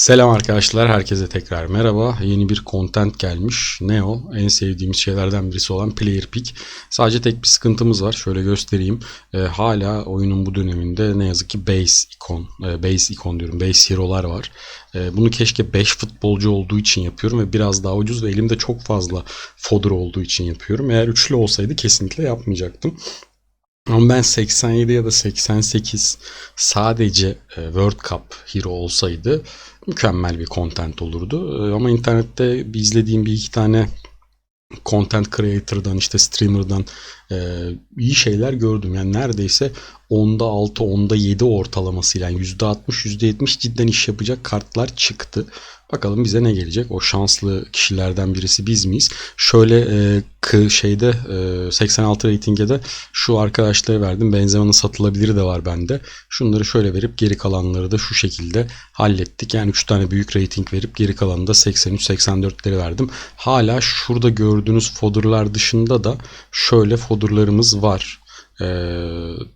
Selam arkadaşlar, herkese tekrar merhaba. Yeni bir content gelmiş. Ne o? En sevdiğimiz şeylerden birisi olan Player Pick. Sadece tek bir sıkıntımız var. Şöyle göstereyim. Ee, hala oyunun bu döneminde ne yazık ki base ikon, e, base ikon diyorum, base hero'lar var. Ee, bunu keşke 5 futbolcu olduğu için yapıyorum ve biraz daha ucuz ve elimde çok fazla fodder olduğu için yapıyorum. Eğer üçlü olsaydı kesinlikle yapmayacaktım. Ama ben 87 ya da 88 sadece e, World Cup hero olsaydı mükemmel bir content olurdu. E, Ama internette bir izlediğim bir iki tane content creator'dan işte streamer'dan e, iyi şeyler gördüm. Yani neredeyse onda 6, onda 7 ortalamasıyla yani %60, %70 cidden iş yapacak kartlar çıktı. Bakalım bize ne gelecek? O şanslı kişilerden birisi biz miyiz? Şöyle e, kı- şeyde e, 86 ratinge de şu arkadaşlara verdim. Benzema'nın satılabiliri de var bende. Şunları şöyle verip geri kalanları da şu şekilde hallettik. Yani 3 tane büyük rating verip geri kalanını da 83-84'leri verdim. Hala şurada gördüğünüz fodurlar dışında da şöyle fodurlarımız var. Ee,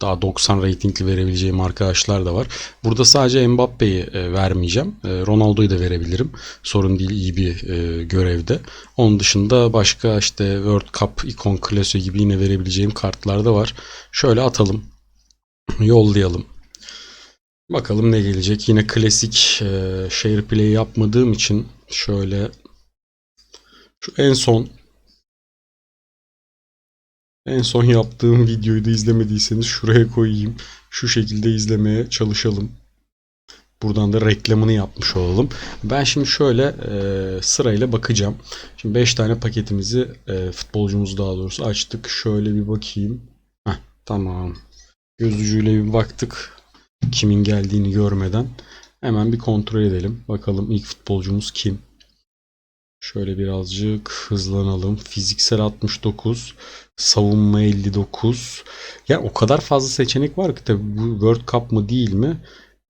daha 90 ratingli verebileceğim arkadaşlar da var. Burada sadece Mbappe'yi e, vermeyeceğim. E, Ronaldo'yu da verebilirim. Sorun değil iyi bir e, görevde. Onun dışında başka işte World Cup, Icon Classic gibi yine verebileceğim kartlar da var. Şöyle atalım. Yollayalım. Bakalım ne gelecek. Yine klasik e, share play yapmadığım için şöyle şu en son en son yaptığım videoyu da izlemediyseniz şuraya koyayım. Şu şekilde izlemeye çalışalım. Buradan da reklamını yapmış olalım. Ben şimdi şöyle e, sırayla bakacağım. Şimdi 5 tane paketimizi e, futbolcumuz daha doğrusu açtık. Şöyle bir bakayım. Heh, tamam. Göz ucuyla bir baktık. Kimin geldiğini görmeden. Hemen bir kontrol edelim. Bakalım ilk futbolcumuz kim? Şöyle birazcık hızlanalım. Fiziksel 69, savunma 59. Ya o kadar fazla seçenek var ki tabii bu World Cup mı değil mi?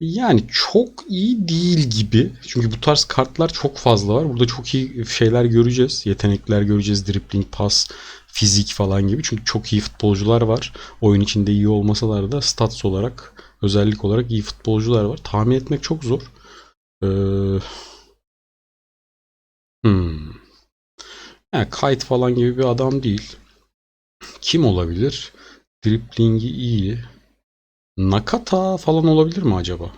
Yani çok iyi değil gibi. Çünkü bu tarz kartlar çok fazla var. Burada çok iyi şeyler göreceğiz. Yetenekler göreceğiz. Dribbling, pas, fizik falan gibi. Çünkü çok iyi futbolcular var. Oyun içinde iyi olmasalar da stats olarak, özellik olarak iyi futbolcular var. Tahmin etmek çok zor. Ee, Hmm. Yani Kite falan gibi bir adam değil. Kim olabilir? Driblingi iyi. Nakata falan olabilir mi acaba?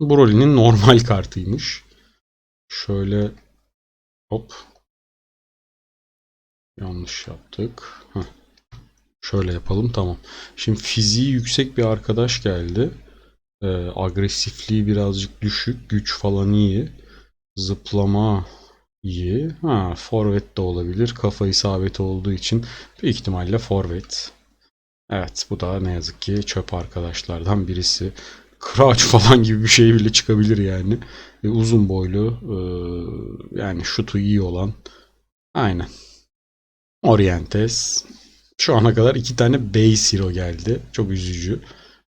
Broly'nin normal kartıymış. Şöyle hop. Yanlış yaptık. Heh. Şöyle yapalım tamam. Şimdi fiziği yüksek bir arkadaş geldi. Ee, agresifliği birazcık düşük. Güç falan iyi. Zıplama iyi. Ha, forvet de olabilir. Kafa isabeti olduğu için büyük ihtimalle forvet. Evet, bu da ne yazık ki çöp arkadaşlardan birisi. Crouch falan gibi bir şey bile çıkabilir yani. E, uzun boylu, e, yani şutu iyi olan. Aynen. Orientes. Şu ana kadar iki tane base hero geldi. Çok üzücü.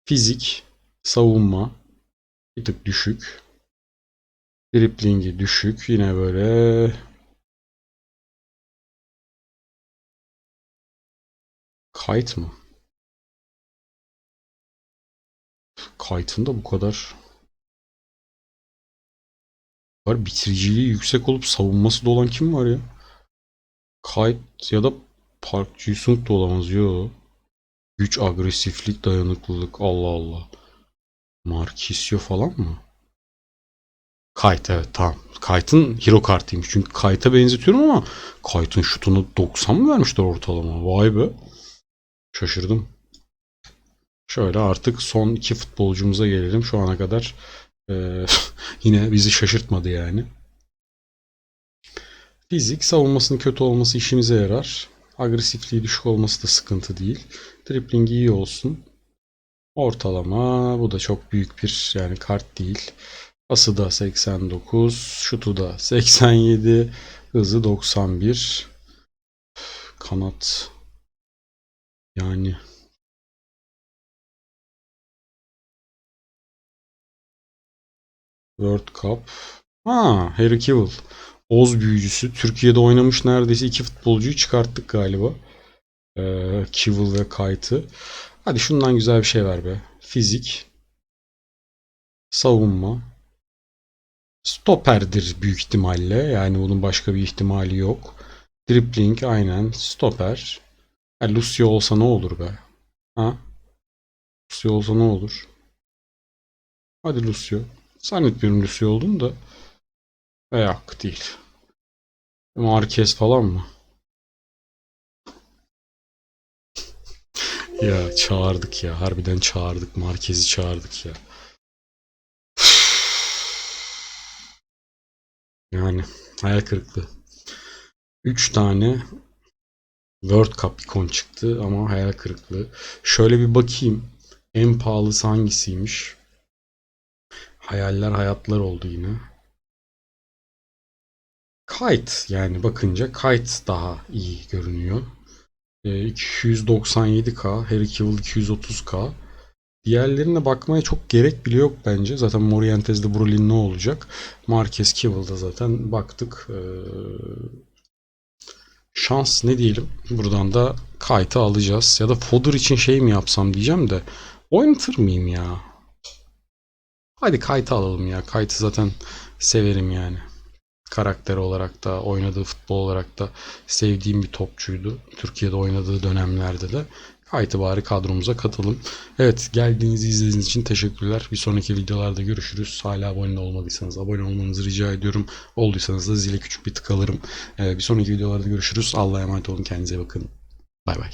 Fizik, savunma bir tık düşük. Driblingi düşük. Yine böyle Kite mı? Kite'ın da bu kadar var bitiriciliği yüksek olup savunması da olan kim var ya? Kite ya da Park Ji-sung da olamaz yo. Güç, agresiflik, dayanıklılık. Allah Allah. Marquisio falan mı? Kite evet tamam. Kite'ın hero kartıymış. Çünkü Kite'a benzetiyorum ama Kite'ın şutunu 90 mı vermişler ortalama? Vay be. Şaşırdım. Şöyle artık son iki futbolcumuza gelelim. Şu ana kadar e, yine bizi şaşırtmadı yani. Fizik savunmasının kötü olması işimize yarar. Agresifliği düşük olması da sıkıntı değil. Driblingi iyi olsun. Ortalama bu da çok büyük bir yani kart değil. Pası da 89, şutu da 87, hızı 91. Kanat yani World Cup. Ha, Harry Kewell. Oz büyücüsü. Türkiye'de oynamış neredeyse iki futbolcuyu çıkarttık galiba. Ee, Kewell ve Kite'ı. Hadi şundan güzel bir şey ver be. Fizik. Savunma. Stoperdir büyük ihtimalle. Yani bunun başka bir ihtimali yok. Dribbling aynen. Stoper. Ya Lucio olsa ne olur be? Ha? Lucio olsa ne olur? Hadi Lucio. Zannetmiyorum Lucio olduğunu da. Yok değil. Marquez falan mı? Ya çağırdık ya. Harbiden çağırdık. Marquez'i çağırdık ya. Yani hayal kırıklığı. 3 tane World Cup ikon çıktı ama hayal kırıklığı. Şöyle bir bakayım. En pahalısı hangisiymiş? Hayaller hayatlar oldu yine. Kite yani bakınca Kite daha iyi görünüyor. Ee, 297k, Harry Cavill 230k. Diğerlerine bakmaya çok gerek bile yok bence. Zaten Morientes'de Brolin ne olacak? Marquez Cavill'da zaten baktık. Ee, şans ne diyelim. Buradan da Kite'ı alacağız. Ya da Fodder için şey mi yapsam diyeceğim de. Oynatır mıyım ya? Hadi Kite'ı alalım ya. Kite'ı zaten severim yani. Karakter olarak da, oynadığı futbol olarak da sevdiğim bir topçuydu. Türkiye'de oynadığı dönemlerde de. Bari kadromuza katalım. Evet geldiğiniz izlediğiniz için teşekkürler. Bir sonraki videolarda görüşürüz. Hala abone olmadıysanız abone olmanızı rica ediyorum. Olduysanız da zile küçük bir tık alırım. Ee, bir sonraki videolarda görüşürüz. Allah'a emanet olun. Kendinize bakın. Bay bay.